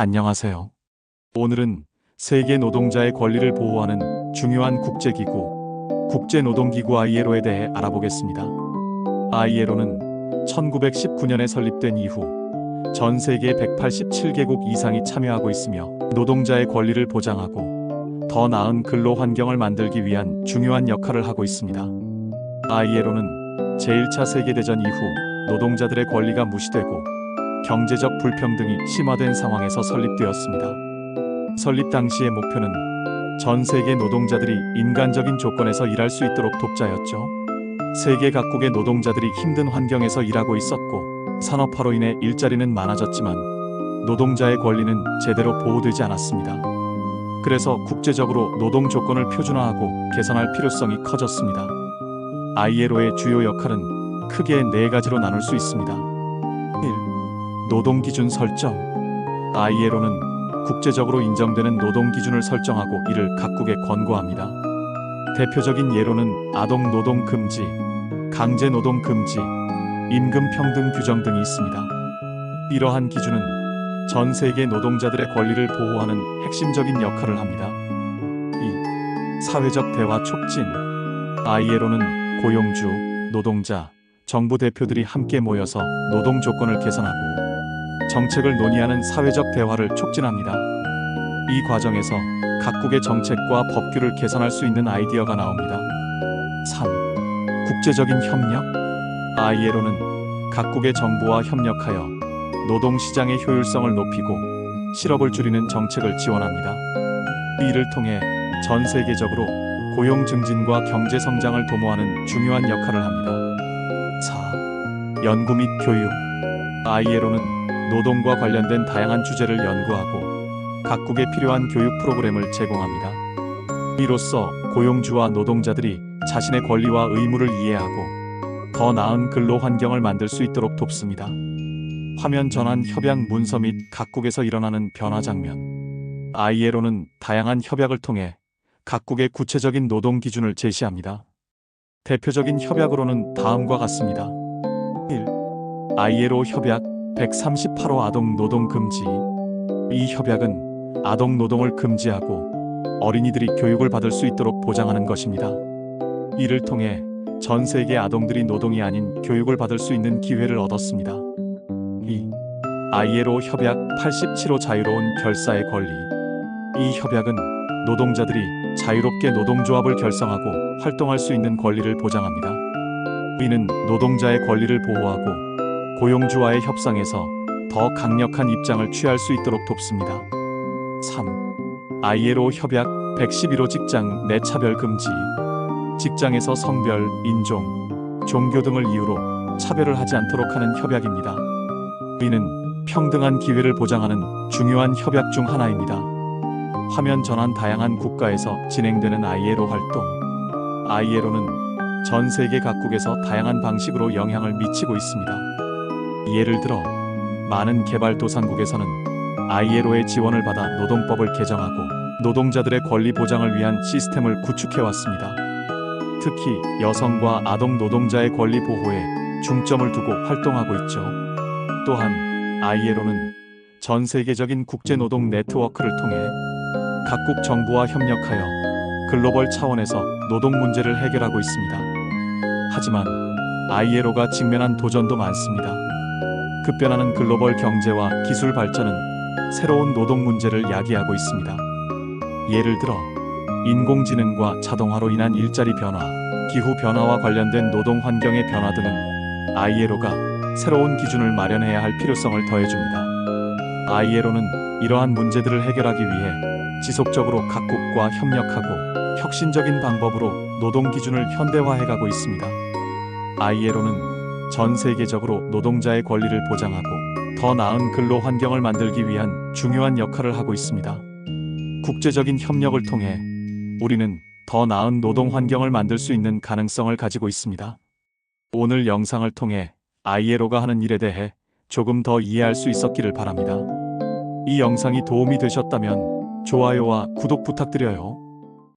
안녕하세요. 오늘은 세계 노동자의 권리를 보호하는 중요한 국제기구, 국제노동기구 ILO에 대해 알아보겠습니다. ILO는 1919년에 설립된 이후 전 세계 187개국 이상이 참여하고 있으며 노동자의 권리를 보장하고 더 나은 근로 환경을 만들기 위한 중요한 역할을 하고 있습니다. ILO는 제1차 세계대전 이후 노동자들의 권리가 무시되고 경제적 불평등이 심화된 상황에서 설립되었습니다. 설립 당시의 목표는 전 세계 노동자들이 인간적인 조건에서 일할 수 있도록 돕자였죠. 세계 각국의 노동자들이 힘든 환경에서 일하고 있었고 산업화로 인해 일자리는 많아졌지만 노동자의 권리는 제대로 보호되지 않았습니다. 그래서 국제적으로 노동 조건을 표준화하고 개선할 필요성이 커졌습니다. ILO의 주요 역할은 크게 네 가지로 나눌 수 있습니다. 1. 노동 기준 설정. ILO는 국제적으로 인정되는 노동 기준을 설정하고 이를 각국에 권고합니다. 대표적인 예로는 아동 노동 금지, 강제 노동 금지, 임금 평등 규정 등이 있습니다. 이러한 기준은 전 세계 노동자들의 권리를 보호하는 핵심적인 역할을 합니다. 2. 사회적 대화 촉진. ILO는 고용주, 노동자, 정부 대표들이 함께 모여서 노동 조건을 개선하고 정책을 논의하는 사회적 대화를 촉진합니다. 이 과정에서 각국의 정책과 법규를 개선할 수 있는 아이디어가 나옵니다. 3. 국제적인 협력. ILO는 각국의 정부와 협력하여 노동 시장의 효율성을 높이고 실업을 줄이는 정책을 지원합니다. 이를 통해 전 세계적으로 고용 증진과 경제 성장을 도모하는 중요한 역할을 합니다. 4. 연구 및 교육. ILO는 노동과 관련된 다양한 주제를 연구하고 각국에 필요한 교육 프로그램을 제공합니다. 이로써 고용주와 노동자들이 자신의 권리와 의무를 이해하고 더 나은 근로 환경을 만들 수 있도록 돕습니다. 화면 전환 협약 문서 및 각국에서 일어나는 변화 장면. ILO는 다양한 협약을 통해 각국의 구체적인 노동 기준을 제시합니다. 대표적인 협약으로는 다음과 같습니다. 1. ILO 협약 138호 아동 노동 금지. 이 협약은 아동 노동을 금지하고 어린이들이 교육을 받을 수 있도록 보장하는 것입니다. 이를 통해 전 세계 아동들이 노동이 아닌 교육을 받을 수 있는 기회를 얻었습니다. 2. ILO 협약 87호 자유로운 결사의 권리. 이 협약은 노동자들이 자유롭게 노동조합을 결성하고 활동할 수 있는 권리를 보장합니다. 이는 노동자의 권리를 보호하고 고용주와의 협상에서 더 강력한 입장을 취할 수 있도록 돕습니다. 3. ILO 협약 111호 직장 내 차별 금지. 직장에서 성별, 인종, 종교 등을 이유로 차별을 하지 않도록 하는 협약입니다. 이는 평등한 기회를 보장하는 중요한 협약 중 하나입니다. 화면 전환 다양한 국가에서 진행되는 ILO 활동. ILO는 전 세계 각국에서 다양한 방식으로 영향을 미치고 있습니다. 예를 들어 많은 개발도상국에서는 ILO의 지원을 받아 노동법을 개정하고 노동자들의 권리 보장을 위한 시스템을 구축해 왔습니다. 특히 여성과 아동 노동자의 권리 보호에 중점을 두고 활동하고 있죠. 또한 ILO는 전 세계적인 국제노동 네트워크를 통해 각국 정부와 협력하여 글로벌 차원에서 노동 문제를 해결하고 있습니다. 하지만 ILO가 직면한 도전도 많습니다. 급변하는 글로벌 경제와 기술 발전은 새로운 노동 문제를 야기하고 있습니다. 예를 들어 인공지능과 자동화로 인한 일자리 변화, 기후 변화와 관련된 노동 환경의 변화 등은 ILO가 새로운 기준을 마련해야 할 필요성을 더해줍니다. ILO는 이러한 문제들을 해결하기 위해 지속적으로 각국과 협력하고 혁신적인 방법으로 노동 기준을 현대화해가고 있습니다. ILO는 전 세계적으로 노동자의 권리를 보장하고 더 나은 근로 환경을 만들기 위한 중요한 역할을 하고 있습니다. 국제적인 협력을 통해 우리는 더 나은 노동 환경을 만들 수 있는 가능성을 가지고 있습니다. 오늘 영상을 통해 ILO가 하는 일에 대해 조금 더 이해할 수 있었기를 바랍니다. 이 영상이 도움이 되셨다면 좋아요와 구독 부탁드려요.